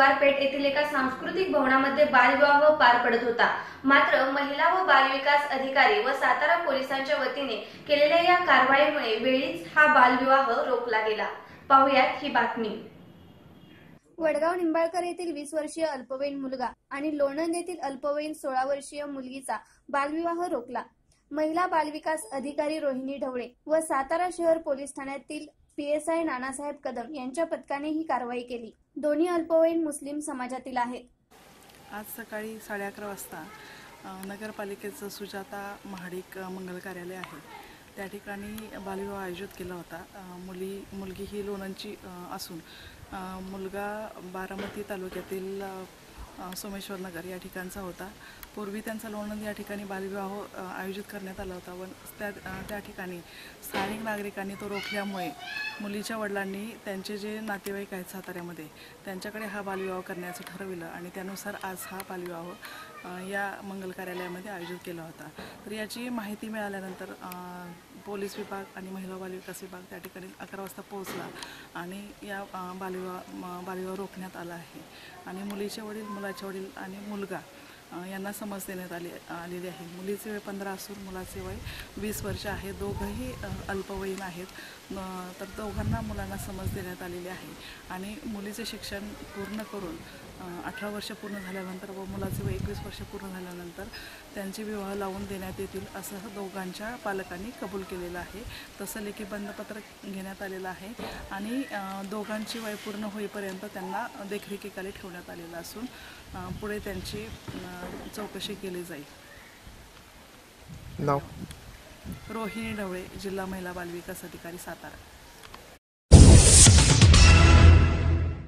गुरुवारपेठ येथील एका सांस्कृतिक भवनामध्ये बालविवाह पार पडत होता. मात्र महिला व बालविकास अधिकारी व सातारा पोलिसांच्या वतीने केलेल्या या कारवाईमुळे वेळीच हा बालविवाह रोखला गेला. पाहुयात ही बातमी. वडगाव निंबाळकर येथील वीस वर्षीय अल्पवयीन मुलगा आणि लोणंद येथील अल्पवयीन सोळा वर्षीय मुलगीचा बालविवाह रोखला. महिला बालविकास अधिकारी रोहिणी ढवळे व सातारा शहर पोलीस ठाण्यातील पीएसआय नानासाहेब कदम यांच्या पथकाने ही कारवाई केली. दोन्ही अल्पवयीन मुस्लिम समाजातील आहेत. आज सकाळी साडे अकरा वाजता नगरपालिकेचं सुजाता महाडिक मंगल कार्यालय आहे. त्या ठिकाणी बालविवाह आयोजित केला होता. मुली मुलगी ही लोणंदची असून मुलगा बारामती तालुक्यातील सोमेश्वर नगर या ठिकाणचा होता. पूर्वी त्यांचा लोणंद या ठिकाणी बालविवाह आयोजित करण्यात आला होता. व त्या त्या ठिकाणी स्थानिक नागरिकांनी तो रोखल्यामुळे मुलीच्या वडिलांनी त्यांचे जे नातेवाईक आहेत साताऱ्यामध्ये त्यांच्याकडे हा बालविवाह करण्याचं ठरविलं आणि त्यानुसार आज हा बालविवाह या मंगल कार्यालयामध्ये आयोजित केला होता. तर याची माहिती मिळाल्यानंतर पोलीस विभाग आणि महिला बालविकास विभाग त्या ठिकाणी अकरा वाजता पोहोचला आणि या बालविवाह बालविवाह रोखण्यात आला आहे. आणि मुलीचे वडील मुलाचे वडील आणि मुलगा यांना समज देण्यात आली आलेली आहे. मुलीचे वय पंधरा असून मुलाचे वय वीस वर्ष आहे. दोघंही अल्पवयीन आहेत. तर दोघांना मुलांना समज देण्यात आलेली आहे. आणि मुलीचे शिक्षण पूर्ण करून अठरा वर्ष पूर्ण झाल्यानंतर व मुलाचे वय एकवीस वर्ष पूर्ण झाल्यानंतर त्यांचे विवाह लावून देण्यात येतील असं दोघांच्या पालकांनी कबूल केलेलं आहे. तसं लेखी बंधपत्र घेण्यात आलेलं आहे आणि दोघांची वय पूर्ण होईपर्यंत त्यांना देखरेखीखाली ठेवण्यात आलेलं असून पुढे त्यांची चौकशी केली जाईल. रोहिणी ढवळे जिल्हा महिला बालविकास अधिकारी सातारा.